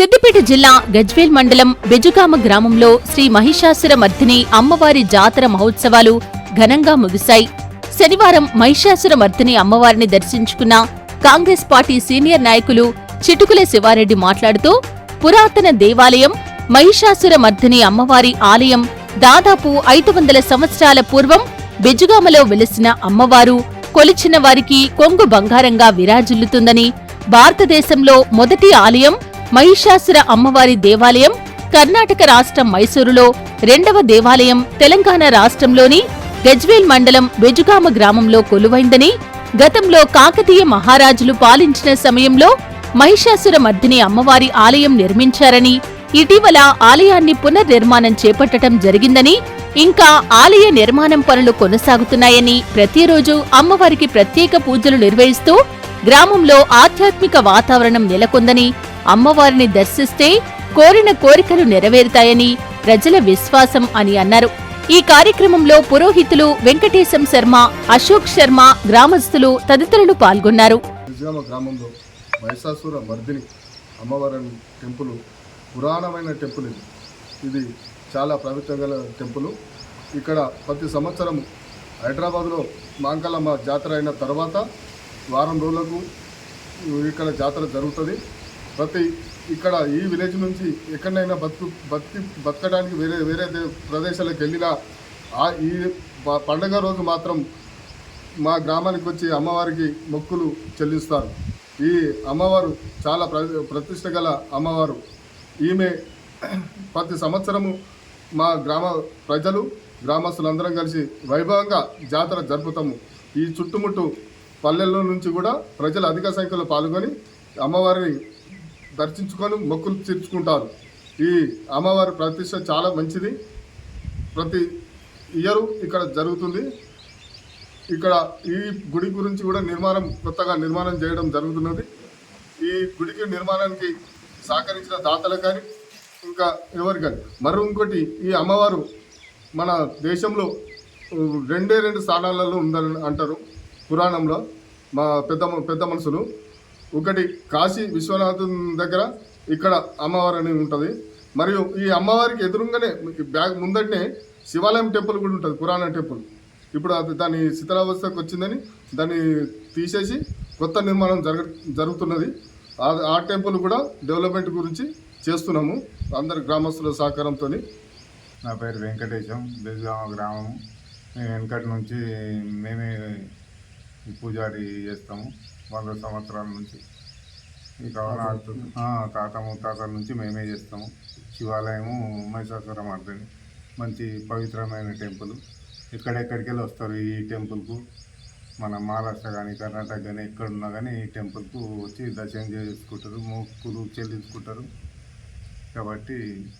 సిద్దిపేట జిల్లా గజ్వేల్ మండలం బెజుగామ గ్రామంలో శ్రీ మహిషాసుర మర్దిని అమ్మవారి జాతర మహోత్సవాలు ఘనంగా ముగిశాయి. శనివారం మహిషాసుర మర్దిని అమ్మవారిని దర్శించుకున్న కాంగ్రెస్ పార్టీ సీనియర్ నాయకులు చిటుకుల శివారెడ్డి మాట్లాడుతూ పురాతన దేవాలయం మహిషాసుర మర్దిని అమ్మవారి ఆలయం దాదాపు ఐదు వందల సంవత్సరాల పూర్వం బెజుగామలో వెలిసిన అమ్మవారు కొలిచిన వారికి కొంగు బంగారంగా విరాజిల్లుతుందని భారతదేశంలో మొదటి ఆలయం మహిషాసుర అమ్మవారి దేవాలయం కర్ణాటక రాష్ట్రం మైసూరులో రెండవ దేవాలయం తెలంగాణ రాష్ట్రంలోని గజ్వేల్ మండలం బెజుగామ గ్రామంలో కొలువైందని గతంలో కాకతీయ మహారాజులు పాలించిన సమయంలో మహిషాసుర మర్దిని అమ్మవారి ఆలయం నిర్మించారని ఇటీవల ఆలయాన్ని పునర్నిర్మాణం చేపట్టడం జరిగిందని ఇంకా ఆలయ నిర్మాణం పనులు కొనసాగుతున్నాయని ప్రతిరోజు అమ్మవారికి ప్రత్యేక పూజలు నిర్వహిస్తూ గ్రామంలో ఆధ్యాత్మిక వాతావరణం నెలకొందని అమ్మవారిని దర్శిస్తే కోరిన కోరికలు నెరవేరుతాయని ప్రజల విశ్వాసం అని అన్నారు. ఈ కార్యక్రమంలో పురోహితులు వెంకటేశం శర్మ అశోక్ శర్మ గ్రామస్తులు తదితరులు పాల్గొన్నారు. గ్రామంలో మహిషాసుర మర్దిని అమ్మవారి టెంపుల్ పురాణమైన టెంపుల్ ఇది ఇది చాలా ప్రభుత్వ గల టెంపుల్. ఇక్కడ ప్రతి సంవత్సరం హైదరాబాద్లో మాంకలమ్మ జాతర అయిన తర్వాత వారం రోజులకు ఇక్కడ జాతర జరుగుతుంది. ప్రతి ఇక్కడ ఈ విలేజ్ నుంచి ఎక్కడైనా బతుకు బతి బతకడానికి వేరే వేరే ప్రదేశాలకు వెళ్ళినా ఈ పండగ రోజు మాత్రం మా గ్రామానికి వచ్చి అమ్మవారికి మొక్కులు చెల్లిస్తారు. ఈ అమ్మవారు చాలా ప్ర ప్రతిష్ట గల అమ్మవారు. ఈమె ప్రతి సంవత్సరము మా గ్రామ ప్రజలు గ్రామస్తులందరం కలిసి వైభవంగా జాతర జరుపుతాము. ఈ చుట్టుముట్టు పల్లెల్లో నుంచి కూడా ప్రజలు అధిక సంఖ్యలో పాల్గొని అమ్మవారిని దర్శించుకొని మొక్కులు తీర్చుకుంటారు. ఈ అమ్మవారి ప్రతిష్ట చాలా మంచిది. ప్రతి ఇయరు ఇక్కడ జరుగుతుంది. ఇక్కడ ఈ గుడి గురించి కూడా నిర్మాణం కొత్తగా నిర్మాణం చేయడం జరుగుతున్నది. ఈ గుడికి నిర్మాణానికి సహకరించిన దాతలు కానీ ఇంకా ఎవరు కానీ. మరో ఇంకోటి ఈ అమ్మవారు మన దేశంలో రెండే రెండు స్థానాలలో ఉందని అంటారు పురాణంలో మా పెద్ద పెద్ద మనుషులు. ఒకటి కాశీ విశ్వనాథం దగ్గర ఇక్కడ అమ్మవారు అని ఉంటుంది. మరియు ఈ అమ్మవారికి ఎదురుగానే బ్యాగ్ ముందటనే శివాలయం టెంపుల్ కూడా ఉంటుంది పురాణ టెంపుల్. ఇప్పుడు అది దాని శిథిలావస్థకు వచ్చిందని దాన్ని తీసేసి కొత్త నిర్మాణం జరగ జరుగుతున్నది. ఆ- టెంపుల్ కూడా డెవలప్మెంట్ గురించి చేస్తున్నాము. అందరి గ్రామస్తుల సహకారంతో నా పేరు వెంకటేశం బెజగామ గ్రామం. మేము వెనకటి నుంచి మేమే ఈ పూజారి చేస్తాము వంద సంవత్సరాల నుంచి. ఆ, తాత ముత్తాతల నుంచి మేమే చేస్తాము. శివాలయము మహిషాసుర మర్దని మంచి పవిత్రమైన టెంపుల్. ఎక్కడెక్కడికి వెళ్ళి వస్తారు ఈ టెంపుల్కు? మన మహారాష్ట్ర కానీ కర్ణాటక కానీ ఎక్కడున్నా కానీ ఈ టెంపుల్కు వచ్చి దర్శనం చేసుకుంటారు. మొక్కులు చెల్లించుకుంటారు. కాబట్టి